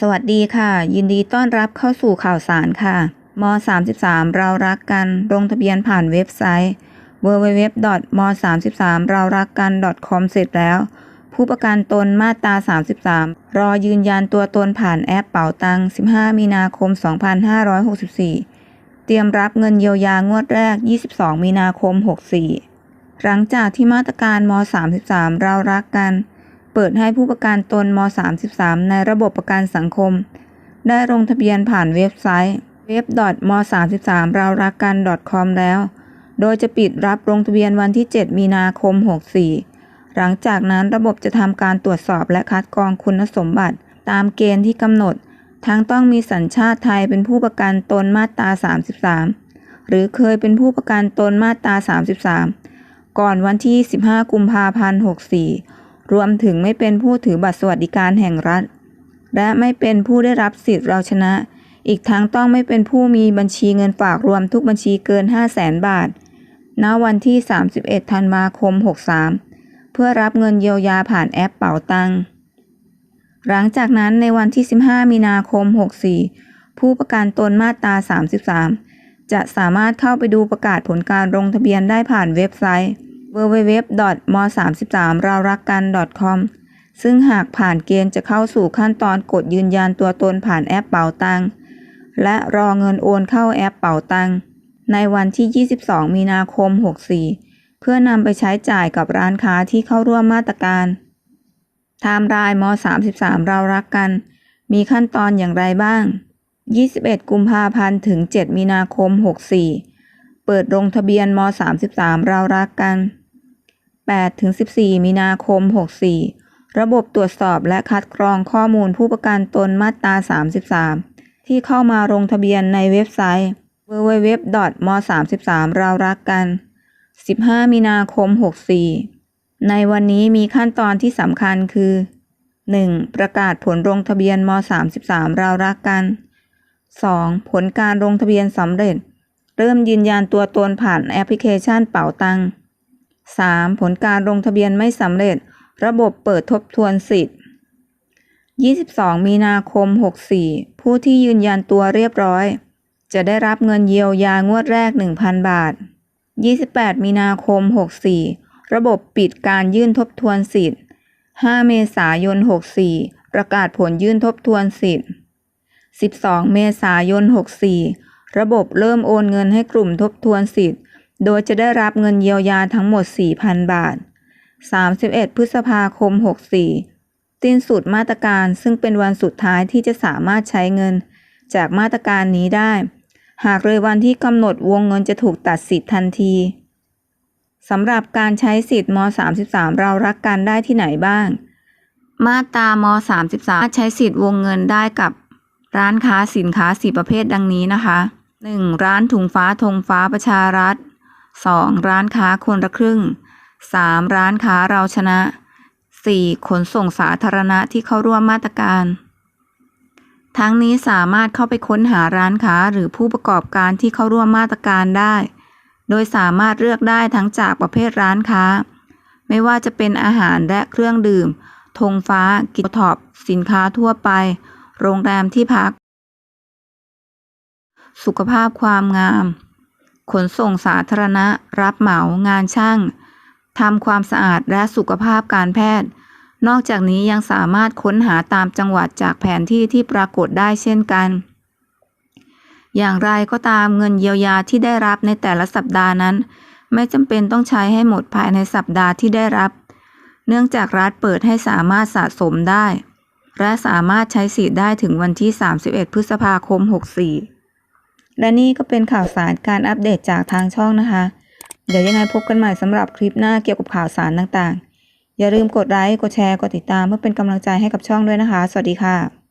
สวัสดีค่ะ ยินดีต้อนรับเข้าสู่ข่าวสารค่ะม33 เรารักกัน ลงทะเบียนผ่านเว็บไซต์ www. m 3 3 เรารักกัน .com เสร็จแล้ว ผู้ประกันตนมาตรา 33 รอยืนยันตัวตนผ่านแอปเป๋าตัง 15 มีนาคม 2564 เตรียมรับเงินเยียวยางวดแรก 22 มีนาคม 64 หลังจากที่มาตรการม33 เรารักกัน เปิดให้ผู้ประกันตนม 33 ในระบบประกันสังคม ได้ลงทะเบียนผ่านเว็บไซต์ web m 3 3เรารักกัน .com แล้ว โดยจะปิดรับลงทะเบียนวันที่ 7 มีนาคม 64 หลังจากนั้นระบบจะทำการตรวจสอบและคัดกรองคุณสมบัติ ตามเกณฑ์ที่กำหนด ทั้งต้องมีสัญชาติไทยเป็นผู้ประกันตนมาตรา 33 หรือเคยเป็นผู้ประกันตนมาตรา 33 ก่อนวันที่ 15 กุมภาพันธ์ 64 รวมถึงไม่เป็นผู้ถือบัตรสวัสดิการแห่งรัฐ และไม่เป็นผู้ได้รับสิทธิ์เราชนะ อีกทั้งต้องไม่เป็นผู้มีบัญชีเงินฝากรวมทุกบัญชีเกิน 5 0 0แสนบาท ณ วันที่ 31 ธันวาคม 63 เพื่อรับเงินเยียวยาผ่านแอปเป๋าตังค์หลังจากนั้นในวันที่ 15 มีนาคม 64 ผู้ประกันตนมาตรา 33 จะสามารถเข้าไปดูประกาศผลการลงทะเบียนได้ผ่านเว็บไซต์ www.m33 เรารักกัน .com ซึ่งหากผ่านเกณฑ์จะเข้าสู่ขั้นตอนกดยืนยันตัวตนผ่านแอปเป๋าตังและรอเงินโอนเข้าแอปเป๋าตังในวันที่ 22 มีนาคม 64 เพื่อนำไปใช้จ่ายกับร้านค้าที่เข้าร่วมมาตรการไทม์ไลน์ม33 เรารักกัน มีขั้นตอนอย่างไรบ้าง 21 กุมภาพันธ์ถึง 7 มีนาคม 64 เปิดลงทะเบียนม33 เรารักกัน 8ถึง14 มีนาคม 64 ระบบตรวจสอบและคัดกรองข้อมูลผู้ประกันตนมาตรา 33 ที่เข้ามาลงทะเบียนในเว็บไซต์ www. m 33 เรารักกัน 15 มีนาคม 64 ในวันนี้มีขั้นตอนที่สำคัญคือ 1. ประกาศผลลงทะเบียนม33เรารักกัน 2. ผลการลงทะเบียนสำเร็จ เริ่มยืนยันตัวตนผ่านแอปพลิเคชันเป๋าตัง 3. ผลการลงทะเบียนไม่สำเร็จ ระบบเปิดทบทวนสิทธิ์ 22 มีนาคม 64 ผู้ที่ยืนยันตัวเรียบร้อย จะได้รับเงินเยียวยางวดแรก 1,000 บาท 28 มีนาคม 64 ระบบปิดการยื่นทบทวนสิทธิ์ 5 เมษายน 64 ประกาศผลยื่นทบทวนสิทธิ์ 12 เมษายน 64 ระบบเริ่มโอนเงินให้กลุ่มทบทวนสิทธิ์ โดยจะได้รับเงินเยียวยาทั้งหมด 4,000 บาท 31 พฤษภาคม 64 สิ้นสุดมาตรการซึ่งเป็นวันสุดท้ายที่จะสามารถใช้เงินจากมาตรการนี้ได้ หากเลยวันที่กำหนดวงเงินจะถูกตัดสิทธิ์ทันทีสำหรับการใช้สิทธิ์ม 33 เรารักกันได้ที่ไหนบ้าง มาตราม 33 ใช้สิทธิ์วงเงินได้กับร้านค้าสินค้าสี่ประเภทดังนี้นะคะ 1. ร้านถุงฟ้าธงฟ้าประชารัฐ 2. ร้านค้าคนละครึ่ง 3. ร้านค้าเราชนะ 4. ขนส่งสาธารณะที่เข้าร่วมมาตรการ ทั้งนี้สามารถเข้าไปค้นหาร้านค้าหรือผู้ประกอบการที่เข้าร่วมมาตรการได้ โดยสามารถเลือกได้ทั้งจากประเภทร้านค้า ไม่ว่าจะเป็นอาหารและเครื่องดื่ม ธงฟ้า กิจท็อป สินค้าทั่วไป โรงแรมที่พัก สุขภาพความงาม ขนส่งสาธารณะ รับเหมางานช่างทำความสะอาดและสุขภาพการแพทย์ นอกจากนี้ยังสามารถค้นหาตามจังหวัดจากแผนที่ที่ปรากฏได้เช่นกัน อย่างไรก็ตามเงินเยียวยาที่ได้รับในแต่ละสัปดาห์นั้น ไม่จำเป็นต้องใช้ให้หมดภายในสัปดาห์ที่ได้รับ เนื่องจากรัฐเปิดให้สามารถสะสมได้ และสามารถใช้สิทธิ์ได้ถึงวันที่ 31 พฤษภาคม 64 และนี่ก็เป็นข่าวสารการอัปเดตจากทางช่องนะคะ เดี๋ยวยังไงพบกันใหม่สำหรับคลิปหน้าเกี่ยวกับข่าวสารต่างๆ อย่าลืมกดไลค์ กดแชร์ กดติดตามเพื่อเป็นกำลังใจให้กับช่องด้วยนะคะ สวัสดีค่ะ